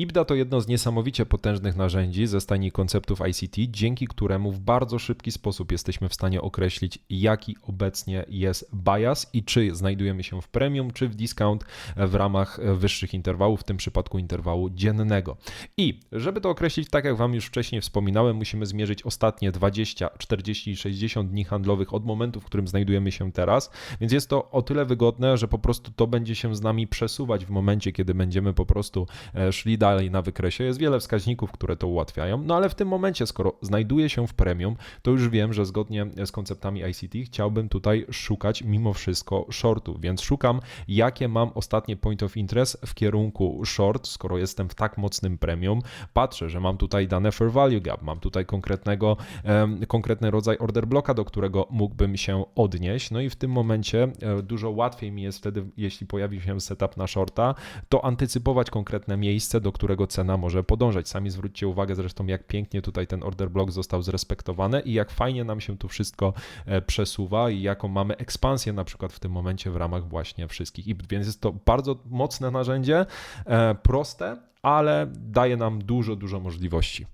IBDA to jedno z niesamowicie potężnych narzędzi ze stajni konceptów ICT, dzięki któremu w bardzo szybki sposób jesteśmy w stanie określić, jaki obecnie jest bias i czy znajdujemy się w premium, czy w discount w ramach wyższych interwałów, w tym przypadku interwału dziennego. I żeby to określić, tak jak Wam już wcześniej wspominałem, musimy zmierzyć ostatnie 20, 40 i 60 dni handlowych od momentu, w którym znajdujemy się teraz, więc jest to o tyle wygodne, że po prostu to będzie się z nami przesuwać w momencie, kiedy będziemy po prostu e, szli dalej na wykresie. Jest wiele wskaźników, które to ułatwiają, no ale w tym momencie, skoro znajduję się w premium, to już wiem, że zgodnie z konceptami ICT chciałbym tutaj szukać mimo wszystko shortów, więc szukam, jakie mam ostatnie point of interest w kierunku short, skoro jestem w tak mocnym premium. Patrzę, że mam tutaj dane fair value gap, mam tutaj konkretnego, um, konkretny rodzaj order bloka, do którego mógłbym się odnieść. No i w tym momencie e, dużo łatwiej mi jest wtedy, jeśli pojawi się setup na shorta, to antycypować konkretne miejsce, do którego cena może podążać. Sami zwróćcie uwagę zresztą, jak pięknie tutaj ten order block został zrespektowany i jak fajnie nam się tu wszystko e, przesuwa i jaką mamy ekspansję na przykład w tym momencie w ramach właśnie wszystkich IPT. Więc jest to bardzo mocne narzędzie, e, proste, ale daje nam dużo, dużo możliwości.